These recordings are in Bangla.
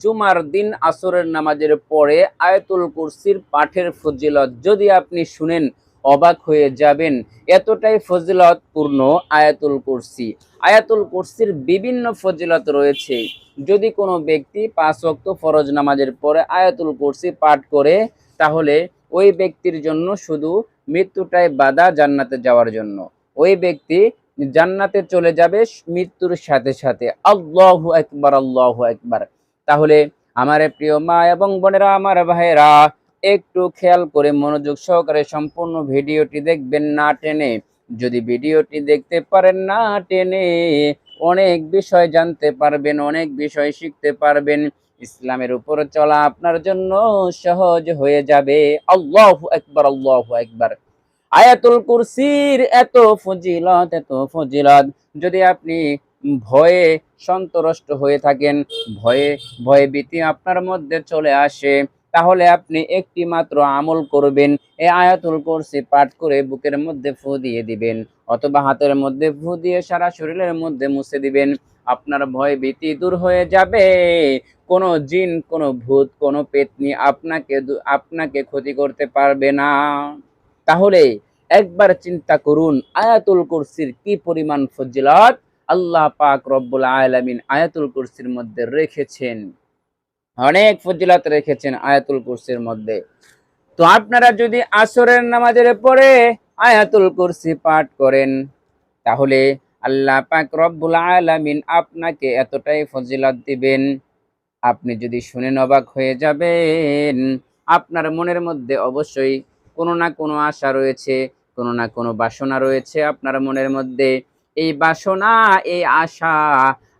জুমার দিন আসরের নামাজের পরে আয়াতুল কুরসির পাঠের ফজিলত যদি আপনি শুনেন, অবাক হয়ে যাবেন। এতটাই ফজিলতপূর্ণ আয়াতুল কুরসি। আয়াতুল কুরসির বিভিন্ন ফজিলত রয়েছে। যদি কোনো ব্যক্তি পাঁচ ওয়াক্ত ফরজ নামাজের পরে আয়াতুল কুরসি পাঠ করে, তাহলে ওই ব্যক্তির জন্য শুধু মৃত্যুটাই বাধা জান্নাতে যাওয়ার জন্য। ওই ব্যক্তি জান্নাতে চলে যাবে মৃত্যুর সাথে সাথে। আল্লাহু একবার আল্লাহু একবার তাহলে আমার প্রিয় মা এবং বোনেরা, আমার ভাইয়েরা, একটু খেয়াল করে মনোযোগ সহকারে সম্পূর্ণ ভিডিওটি দেখবেন না টেনে। যদি ভিডিওটি দেখতে পারেন না টেনে, অনেক বিষয় জানতে পারবেন, অনেক বিষয় শিখতে পারবেন। ইসলামের উপর চলা আপনার জন্য সহজ হয়ে যাবে। আল্লাহু একবার আল্লাহু একবার আয়াতুল কুরসির এত ফজিলত এত ফজিলত। যদি আপনি ভয়ে সন্তরষ্ট হয়ে থাকেন, ভয়ে ভয়ে ভীতি আপনার মধ্যে চলে আসে। তাহলে আপনি একটি মাত্র আমল করবেন এই আয়াতুল কুরসি পাঠ করে বুকের মধ্যে ফু দিয়ে দিবেন, অথবা হাতের মধ্যে ফু দিয়ে সারা শরীরের মধ্যে মুছে দিবেন। আপনার ভয় ভীতি দূর হয়ে যাবে। কোনো জিন, কোনো ভূত, কোনো পেতনি আপনাকে আপনাকে ক্ষতি করতে পারবে না। তাহলে একবার চিন্তা করুন, আয়াতুল কুরসির কি পরিমাণ ফজিলত? আল্লাহ পাক রব্বুল আলামিন আয়াতুল কুরসির মধ্যে রেখেছেন। অনেক ফজিলাত রেখেছেন আয়াতুল কুরসির মধ্যে। তো আপনারা যদি আসরের নামাজের পরে আয়াতুল কুরসি পাঠ করেন, তাহলে আল্লাহ পাক রব্বুল আলামিন আপনাকে এতটাই ফজিলত দিবেন। আপনি যদি শুনেন অবাক হয়ে যাবেন, আপনার মনের মধ্যে অবশ্যই কোনো না কোনো আশা রয়েছে, কোনো না কোনো বাসনা রয়েছে আপনার মনের মধ্যে। এই বাসনা, এই আশা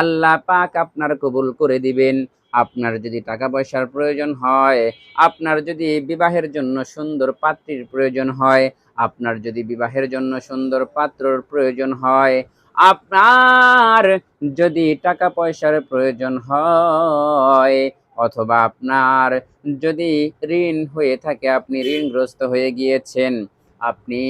আল্লাহ পাক আপনার কবুল করে দিবেন। আপনার যদি টাকা পয়সার প্রয়োজন হয়, আপনার যদি বিবাহের জন্য সুন্দর পাত্রীর প্রয়োজন হয়, আপনার যদি বিবাহের জন্য সুন্দর পাত্রর প্রয়োজন হয়, আপনার যদি টাকা পয়সার প্রয়োজন হয়, অথবা আপনার যদি ঋণ হয়ে থাকে, আপনি ঋণগ্রস্ত হয়ে গিয়েছেন, আপনি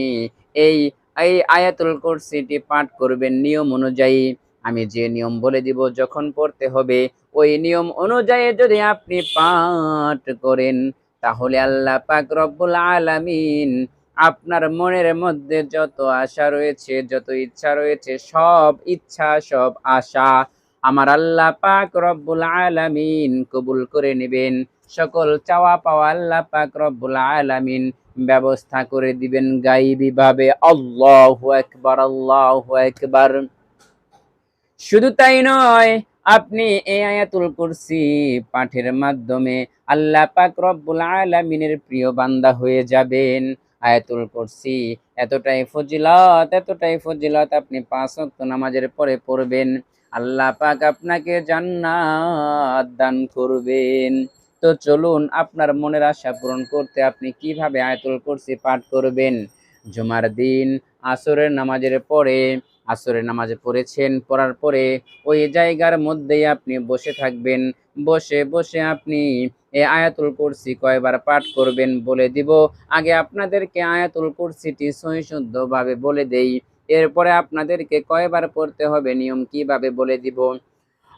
এই এই আয়াতুল কুরসিটি পাঠ করবেন। নিয়ম অনুযায়ী আমি যে নিয়ম বলে দিব, যখন পড়তে হবে, ওই নিয়ম অনুযায়ী যদি আপনি পাঠ করেন, তাহলে আল্লাহ পাক রব্বুল আলামিন আপনার মনের মধ্যে যত আশা রয়েছে, যত ইচ্ছা রয়েছে, সব ইচ্ছা, সব আশা আমার আল্লাহ পাক রব্বুল আলামিন কবুল করে নেবেন। সকল চাওয়া পাওয়া আল্লাহ পাক রব্বুল আলামিন ব্যবস্থা করে দিবেন গাইবি ভাবে আল্লাহু আকবার আল্লাহু আকবার। শুধু তাই নয়, আপনি এই আয়াতুল কুরসি পাঠের মাধ্যমে আল্লাহ পাক রব্বুল আলামিনের প্রিয় বান্দা হয়ে যাবেন। আয়াতুল কুরসি এতটাই ফজিলত এতটাই ফজিলত আপনি পাঁচ ওয়াক্ত নামাজের পরে পড়বেন। আল্লাহ পাক আপনাকে জান্নাত দান করবেন। তো চলুন আপনার মনের আশা পূরণ করতে আপনি কীভাবে আয়াতুল কুরসি পাঠ করবেন? জুমার দিন, আসরের নামাজের পরে, আসরের নামাজে পড়েছেন, পড়ার পরে ওই জায়গার মধ্যেই আপনি বসে থাকবেন, বসে বসে আপনি এ আয়াতুল কুরসি কয়বার পাঠ করবেন বলে দিব। আগে আপনাদেরকে আয়াতুল কুরসিটি সহিশুদ্ধভাবে বলে দেই। এরপরে আপনাদেরকে কয়বার পড়তে হবে, নিয়ম কীভাবে বলে দিব?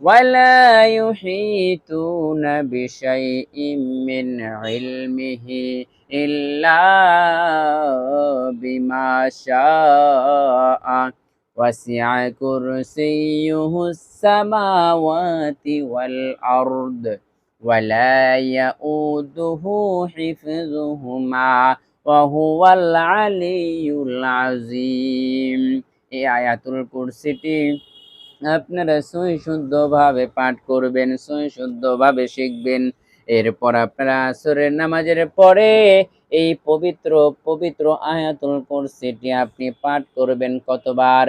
ولا يحيطون بشيء من علمه إلا بما شاء وسع كرسيه السماوات والأرض ولا يؤوده حفظهما ওয়াহুয়াল আলিয়ুল আজিম এই আয়াতুল কুরসিটি আপনারা সই শুদ্ধভাবে পাঠ করবেন, সই শুদ্ধভাবে শিখবেন। এরপর আপনারা আসরের নামাজের পরে এই পবিত্র পবিত্র আয়াতুল কুরসিটি আপনি পাঠ করবেন কতবার?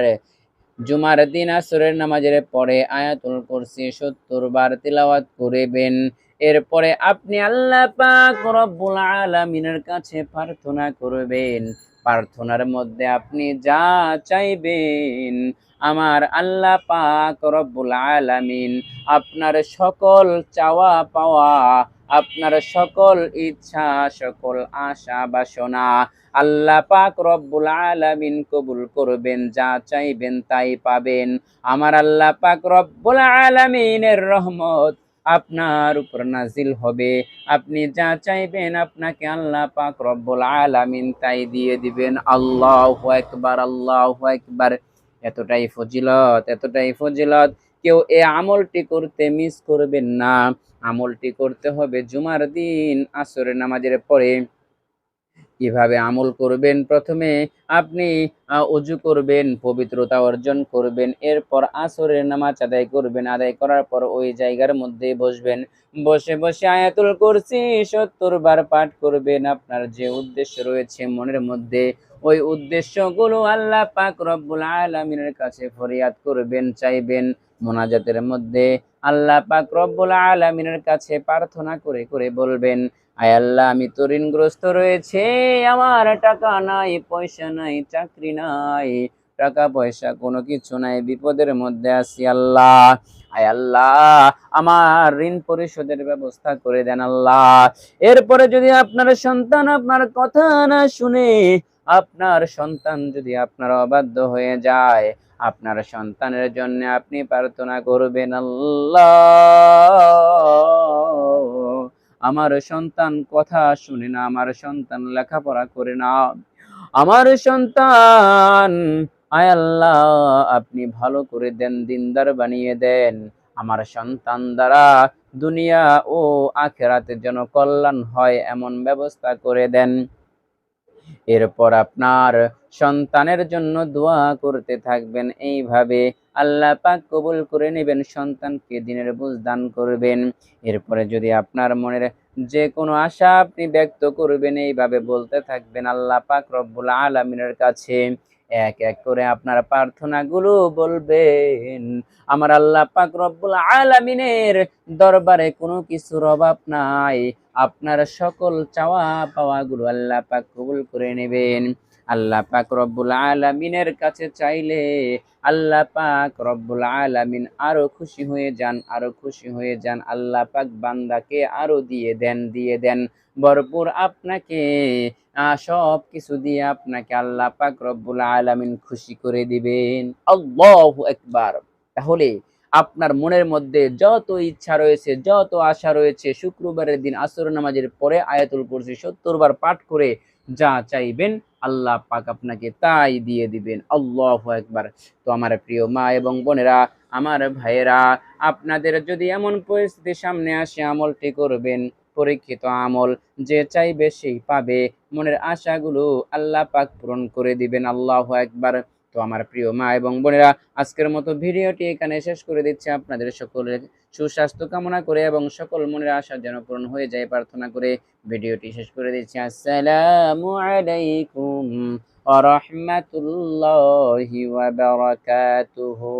জুমার দিন আসরের নামাজের পরে আয়াতুল কুরসি সত্তর বার তিলাওয়াত করিবেন। এরপরে আপনি আল্লাহ পাক রব্বুল আলামিনের কাছে প্রার্থনা করবেন। প্রার্থনার মধ্যে আপনি যা চাইবেন, আমার আল্লাহ পাক রব্বুল আলামিন আপনার সকল চাওয়া পাওয়া, আপনার সকল ইচ্ছা, সকল আশা বাসনা আল্লাহ পাক রব্বুল আলামিন কবুল করবেন, যা চাইবেন তাই পাবেন। আমার আল্লাহ পাক রব্বুল আলামিনের রহমত আপনার উপর নাজিল হবে। আপনি যা চাইবেন আপনাকে আল্লাহ পাক রব্বুল আলামিন তাই দিয়ে দিবেন। আল্লাহ আকবার আল্লাহ আকবার। এতটাই ফজিলত এতটাই ফজিলত। কেউ এ আমলটি করতে মিস করবেন না। আমলটি করতে হবে জুমার দিন, আসরের নামাজের পরে। কীভাবে আমল করবেন? প্রথমে আপনি অজু করবেন, পবিত্রতা অর্জন করবেন, এরপর আসরের নামাজ আদায় করবেন, আদায় করার পর ওই জায়গার মধ্যে বসবেন। বসে বসে আয়াতুল কুরসি সত্তর বার পাঠ করবেন, আপনার যে উদ্দেশ্য রয়েছে মনের মধ্যে, ওই উদ্দেশ্যগুলো আল্লাহ পাক রব্বুল আলামিনের কাছে ফরিয়াদ করবেন, চাইবেন মোনাজাতের মধ্যে। আল্লাহ পাক রব্বুল আলামিনের কাছে প্রার্থনা করে করে বলবেন আয় আল্লাহ, আমি তো ঋণগ্রস্ত রয়েছে। আমার টাকা নাই, পয়সা নাই, চাকরি নাই। টাকা, পয়সা কোনো কিছু নাই, বিপদের মধ্যে আছি আল্লাহ। আয় আল্লাহ, আমার ঋণ পরিশোধের ব্যবস্থা করে দেন আল্লাহ। এরপরে যদি আপনার সন্তান আপনার কথা না শুনে, আপনার সন্তান যদি আপনার অবাধ্য হয়ে যায়, আপনার সন্তানের জন্য আপনি প্রার্থনা করবেন আল্লাহ। আমার সন্তান কথা শুনে না, আমার সন্তান লেখাপড়া করে না। আমার সন্তান, আয় আল্লাহ, আপনি ভালো করে দেন, দিনদার বানিয়ে দেন। আমার সন্তান দ্বারা দুনিয়া ও আখেরাতের যেন কল্যাণ হয়, এমন ব্যবস্থা করে দেন। এরপর আপনার সন্তানের জন্য দোয়া করতে থাকবেন, এইভাবে আল্লাহ পাক কবুল করে নেবেন, সন্তানকে দিনের বুঝ দান করবেন। এরপরে যদি আপনার মনের যে কোনো আশা আপনি ব্যক্ত করবেন, এইভাবে বলতে থাকবেন, আল্লাহ পাক রব্বুল আলামিনের কাছে এক এক করে আপনার প্রার্থনাগুলো বলবেন। আমার আল্লাহ পাক রব্বুল আলামিনের দরবারে কোনো কিছুর অভাব নাই। আপনার সকল চাওয়া পাওয়াগুলো আল্লাহ পাক কবুল করে নেবেন। আল্লাহ পাক রব্বুল আলামিনের কাছে চাইলে আল্লাহ পাক রব্বুল আলামিন আরও খুশি হয়ে যান, আরও খুশি হয়ে যান। আল্লাহ পাক বান্দাকে আরও দিয়ে দেন দিয়ে দেন। ভরপুর আপনাকে সব কিছু দিয়ে আপনাকে আল্লাহ পাক রব্বুল আলামিন খুশি করে দিবেন। আল্লাহু একবার তাহলে আপনার মনের মধ্যে যত ইচ্ছা রয়েছে, যত আশা রয়েছে, শুক্রবারের দিন আসর নামাজের পরে আয়াতুল কুরসি সত্তর বার পাঠ করে যা চাইবেন আল্লাহ পাক আপনাকে তাই দিয়ে দিবেন। আল্লাহ একবার তো আমার প্রিয় মা এবং বোনেরা, আমার ভাইয়েরা, আপনাদের যদি এমন পরিস্থিতি সামনে আসে আমলটি করবেন, পরীক্ষিত আমল যে চাইবে সেই পাবে। মনের আশাগুলো আল্লাহ পাক পূরণ করে দিবেন। আল্লাহ একবার তো আমার প্রিয় মা এবং বোনেরা, আজকের মতো ভিডিওটি এখানে শেষ করে দিচ্ছি। আপনাদের সকলের সুস্বাস্থ্য কামনা করে এবং সকল মনের আশা যেন পূরণ হয়ে যায় প্রার্থনা করে ভিডিওটি শেষ করে দিচ্ছি। আসসালামু আলাইকুম ওয়া রাহমাতুল্লাহি ওয়া বারাকাতুহু।